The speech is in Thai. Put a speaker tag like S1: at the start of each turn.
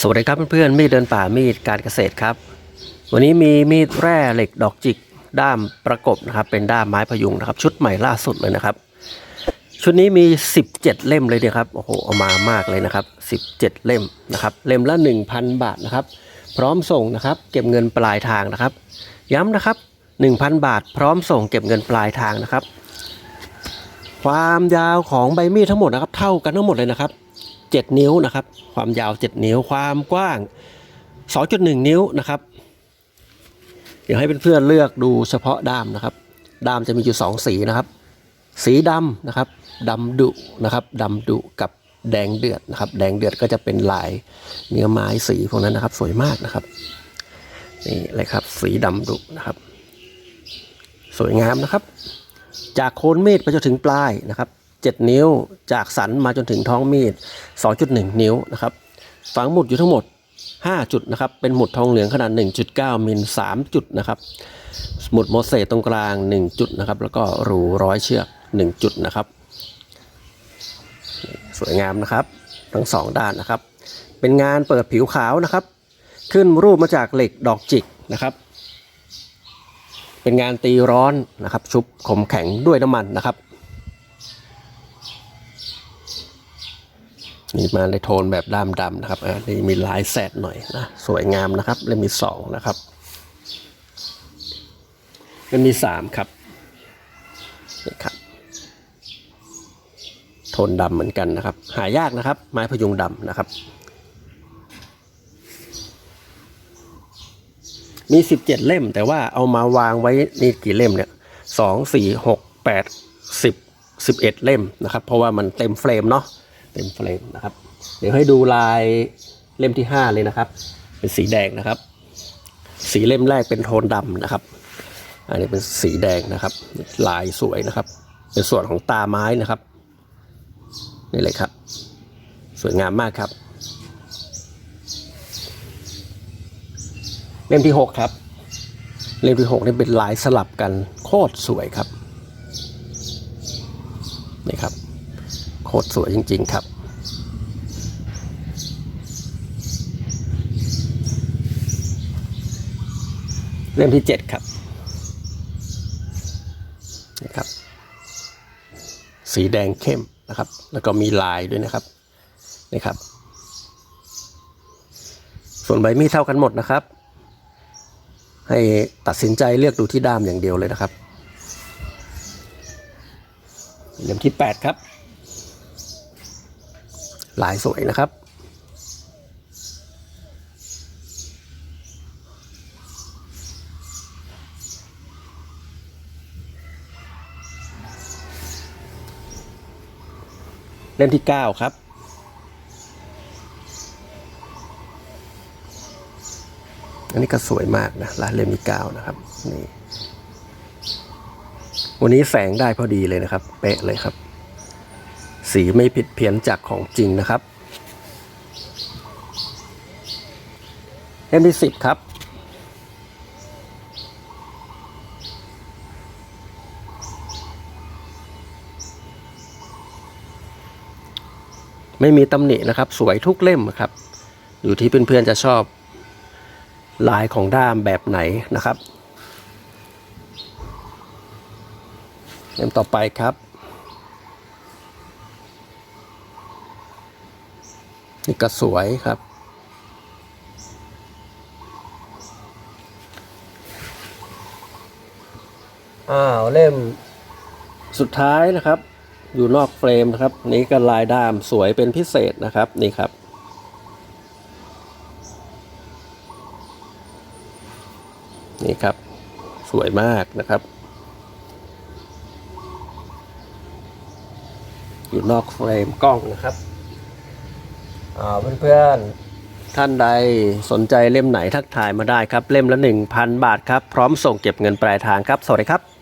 S1: สวัสดีครับเพื่อนๆมีดเดินป่ามีดการเกษตรครับ วันนี้มีมีดแร่เหล็กดอกจิกด้ามประกบนะครับ เป็นด้ามไม้พยุงนะครับ ชุดใหม่ล่าสุดเลยนะครับ ชุดนี้มี 17 เล่มเลยเนี่ยครับโอ้โหเอามามากเลยนะครับ 17 เล่มนะครับ เล่มละ 1,000 บาทนะครับ พร้อมส่งนะครับ เก็บเงินปลายทางนะครับ ย้ำนะครับ 1,000 บาท พร้อมส่งเก็บเงินปลายทางนะครับ ความยาวของใบมีดทั้งหมดนะครับ เท่ากันทั้งหมดเลยนะครับ 7 นิ้วนะครับ ความยาว 7 นิ้วความกว้าง 2.1 นิ้วนะครับ เดี๋ยวให้เพื่อนๆเลือกดูเฉพาะด้ามนะครับด้ามจะมีอยู่ 2 สีนะครับ สีดำนะครับดำดุนะครับดำดุกับแดงเดือดนะครับ แดงเดือดก็จะเป็นลายเนื้อไม้สีพวกนั้นนะครับ สวยมากนะครับนี่เลยครับ สีดำดุนะครับ สวยงามนะครับ จากโคนมีดไปจนถึงปลายนะครับ 7 นิ้ว จากสันมาจนถึงท้องมีด 2.1 นิ้วนะครับ ฝังหมุดอยู่ทั้งหมด 5 จุดนะครับ เป็นหมุดทองเหลืองขนาด 1.9 มิล 3 จุดนะครับ หมุดโมเสสตรงกลาง 1 จุดนะครับ แล้วก็รูร้อยเชือก 1 จุดนะครับ สวยงามนะครับ ทั้งสองด้านนะครับ เป็นงานเปิดผิวขาวนะครับ ขึ้นรูปมาจากเหล็กดอกจิกนะครับเป็นงานตีร้อนนะครับ ชุบคมแข็งด้วยน้ำมันนะครับ นี่มาในโทนแบบด้ามดำนะครับอ่านี่มีลายแสดหน่อยนะสวยงามนะครับเล่มมีสองนะครับเล่มมีสามครับนี่ครับโทนดำเหมือนกันนะครับ หายากนะครับ ไม้พยุงดำนะครับ มี 17 เล่ม แต่ว่าเอามาวางไว้นี่กี่เล่มเนี่ยสองสี่หกแปดสิบสิบเอ็ดเล่มนะครับ เพราะว่ามันเต็มเฟรมเนาะ เต็มเฟรมนะครับ เดี๋ยวให้ดูลายเล่มที่ 5 เลยนะครับ เป็นสีแดงนะครับ สีเล่มแรกเป็นโทนดำนะครับ อันนี้เป็นสีแดงนะครับ ลายสวยนะครับ เป็นส่วนของตาไม้นะครับนี่เลยครับ สวยงามมากครับ เล่มที่ 6 ครับ เล่มที่6นี่เป็นลายสลับกันโคตรสวยครับนี่ครับ ตรสวยจริง ๆ ครับ เล่มที่ 7 ครับนี่ครับ สีแดงเข้มนะครับ แล้วก็มีลายด้วยนะครับนี่ครับ ส่วนใบมีดเท่ากันหมดนะครับ ให้ตัดสินใจเลือกดูที่ด้ามอย่างเดียวเลยนะครับเล่มที่ 8 ครับ ลายสวยนะครับ เล่มที่ 9 ครับอันนี้ก็สวยมากนะลายเล่มที่เก้านะครับนี่วันนี้แสงได้พอดีเลยนะครับ เป๊ะเลยครับ สีไม่ผิดเพี้ยนจากของจริงนะครับเล่มที่สิบครับ ไม่มีตำหนินะครับ สวยทุกเล่มครับ อยู่ที่เพื่อนๆจะชอบลายของด้ามแบบไหนนะครับ เล่มต่อไปครับ นี่ก็สวยครับ อ้าวเล่มสุดท้ายนะครับ อยู่นอกเฟรมนะครับ นี่ก็ลายด้ามสวยเป็นพิเศษนะครับนี่ครับนี่ครับสวยมากนะครับ อยู่นอกเฟรมกล้องนะครับ เพื่อนๆ ท่านใดสนใจเล่มไหนทักทายมาได้ครับ เล่มละ 1,000 บาทครับ พร้อมส่งเก็บเงินปลายทางครับ สวัสดีครับ